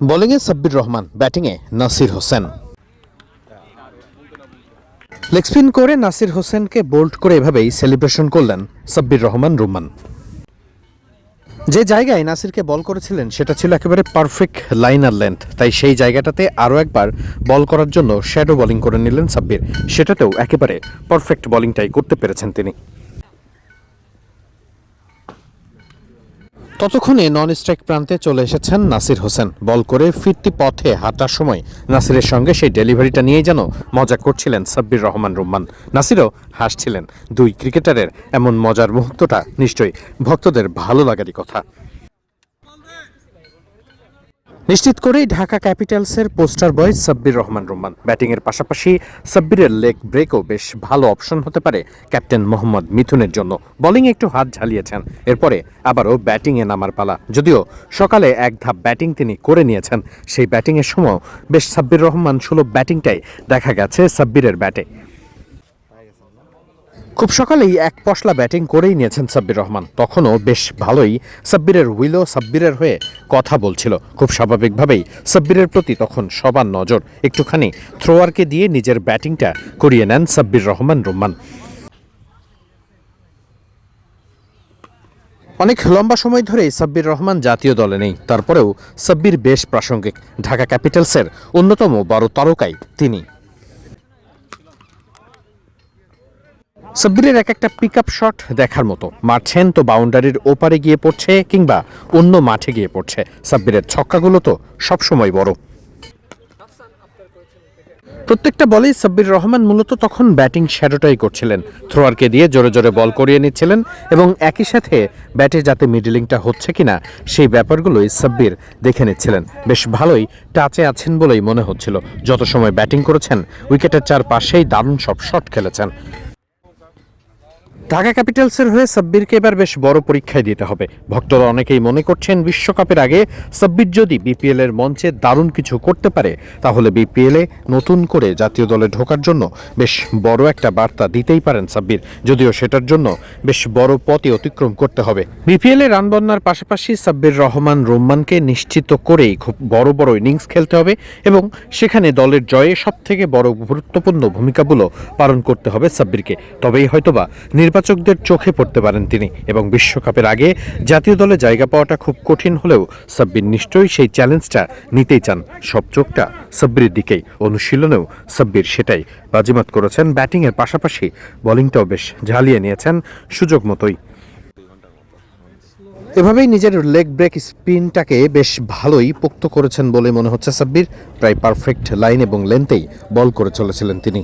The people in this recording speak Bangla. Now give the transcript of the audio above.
বোলিংয়ে সাব্বির রহমান, ব্যাটিংয়ে নাসির হোসেন। লেগ স্পিন করে নাসির হোসেনকে বোল্ড করে এভাবেই সেলিব্রেশন করলেন সাব্বির রহমান রুমান যে জায়গায় নাসিরকে বল করেছিলেন, সেটা ছিল একেবারে পারফেক্ট লাইনার লেন্থ। তাই সেই জায়গাটাতে আরও একবার বল করার জন্য শ্যাডো বোলিং করে নিলেন সাব্বির। সেটাতেও একেবারে পারফেক্ট বোলিংটাই করতে পেরেছেন তিনি। ততক্ষণে নন স্ট্রাইক প্রান্তে চলে এসেছেন নাসির হোসেন। বল করে ফিরতি পথে হাঁটার সময় নাসিরের সঙ্গে সেই ডেলিভারিটা নিয়ে যেন মজা করছিলেন সাব্বির রহমান রুম্মান। নাসিরও হাসছিলেন। দুই ক্রিকেটারের এমন মজার মুহূর্তটা নিশ্চয়ই ভক্তদের ভালো লাগারই কথা। নিশ্চিত করেই ঢাকা ক্যাপিটালসের পোস্টার বয় সাব্বির রহমান রহমান ব্যাটিংয়ের পাশাপাশি সাব্বিরের লেগ ব্রেকও বেশ ভালো অপশন হতে পারে ক্যাপ্টেন মোহাম্মদ মিথুনের জন্য। বোলিংয়ে একটু হাত ঝালিয়েছেন, এরপরে আবারও ব্যাটিংয়ে নামার পালা। যদিও সকালে এক ধাপ ব্যাটিং তিনি করে নিয়েছেন, সেই ব্যাটিংয়ের সময় বেশ সাব্বির রহমান সুলভ ব্যাটিংটাই দেখা গেছে সাব্বিরের ব্যাটে। খুব সকালেই এক পশলা ব্যাটিং করেই নিয়েছেন সাব্বির রহমান। তখনও বেশ ভালোই সাব্বিরের উইলো সাব্বিরের হয়ে কথা বলছিল। খুব স্বাভাবিকভাবেই সাব্বিরের প্রতি তখন সবার নজর। একটুখানি থ্রোয়ারকে দিয়ে নিজের ব্যাটিংটা করিয়ে নেন সাব্বির রহমান রহমান অনেক লম্বা সময় ধরেই সাব্বির রহমান জাতীয় দলে নেই। তারপরেও সাব্বির বেশ প্রাসঙ্গিক। ঢাকা ক্যাপিটালসের অন্যতম বড় তারকাই তিনি। সাব্বিরের এক একটা পিক আপ শট দেখার মতো। মারছেন তো বাউন্ডারির ওপারে গিয়ে পড়ছে কিংবা অন্য মাঠে গিয়ে পড়ছে। সাব্বিরের ছক্কাগুলো তো সবসময় বড়। প্রত্যেকটা বলেই সাব্বির রহমান মূলত তখন ব্যাটিং শ্যাডোটাই করছিলেন। থ্রোয়ারকে দিয়ে জোরে জোরে বল করিয়ে নিচ্ছিলেন এবং একই সাথে ব্যাটে যাতে মিডলিংটা হচ্ছে কিনা সেই ব্যাপারগুলোই সাব্বির দেখে নিচ্ছিলেন। বেশ ভালোই টাচে আছেন বলেই মনে হচ্ছিল। যত সময় ব্যাটিং করেছেন, উইকেটের চারপাশেই দারুণ সব শট খেলেছেন। ঢাকা ক্যাপিটালসের হয়ে সাব্বিরকে এবার বেশ বড় পরীক্ষায় দিতে হবে। ভক্তরা অনেকেই মনে করছেন বিশ্বকাপের আগে সাব্বির যদি বিপিএল এর মঞ্চে দারুণ কিছু করতে পারে, তাহলে বিপিএল নতুন করে জাতীয় দলে ঢোকার জন্য বেশ বড় একটা বার্তা দিতেই পারেন সাব্বির। যদিও সেটার জন্য বেশ বড় পথই অতিক্রম করতে হবে। বিপিএল এ রান বন্যার পাশাপাশি সাব্বির রহমান রোম্মানকে নিশ্চিত করেই খুব বড় বড় ইনিংস খেলতে হবে এবং সেখানে দলের জয়ে সব থেকে বড় গুরুত্বপূর্ণ ভূমিকাগুলো পালন করতে হবে সাব্বিরকে। তবেই হয়তোবা নির্বাচকদের চোখে পড়তে পারেন তিনি এবং বিশ্বকাপের আগে জাতীয় দলে জায়গা পাওয়াটা খুব কঠিন হলেও সাব্বির নিশ্চয়ই সেই চ্যালেঞ্জটা নিতেই চান। সব চোখটা সাব্বিরের দিকেই, অনুশীলনেও সাব্বির সেটাই। বাজিমাত করেছেন ব্যাটিংয়ের পাশাপাশি বোলিংটাও বেশ ঝালিয়ে নিয়েছেন সুযোগ মতোই। এভাবেই নিজের লেগ ব্রেক স্পিনটাকে বেশ ভালোই পোক্ত করেছেন বলে মনে হচ্ছে সাব্বির। প্রায় পারফেক্ট লাইন এবং লেন্থেই বল করে চলেছিলেন তিনি।